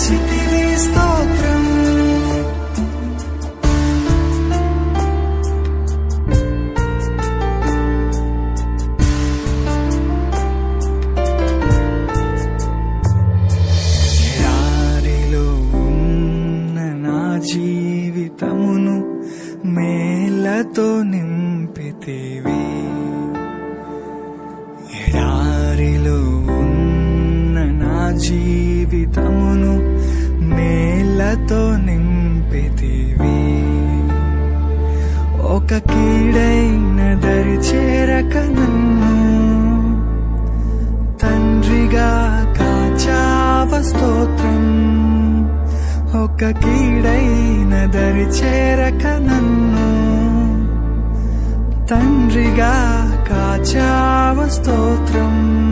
దాచితివి స్తోత్రం. జీవితమును మేలతో జీవితమును మేలతో నింపితివి. ఒక కీడైన దరి చేరక నన్ను తండ్రిగా కాచావ స్తోత్రం. ఒక కీడైన దరి చేరక నన్ను తండ్రిగా కాచావ స్తోత్రం.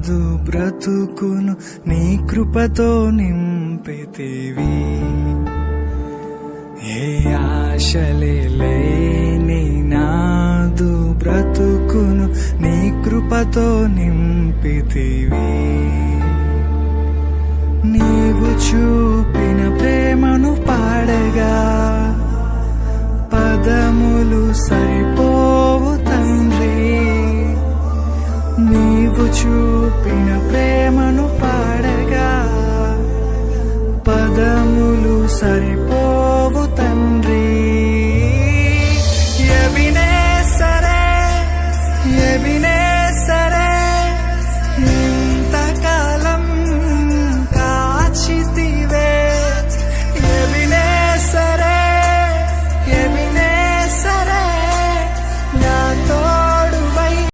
కాదు బ్రతుకును నీ కృపతో నింపితివి. ఏ ఆశలే లేని నాదు బ్రతుకును నీ కృపతో నింపితివి. నీవు చూపిన ప్రేమను సరిపోవు తండ్రి. ఎవినే సరే ఎవి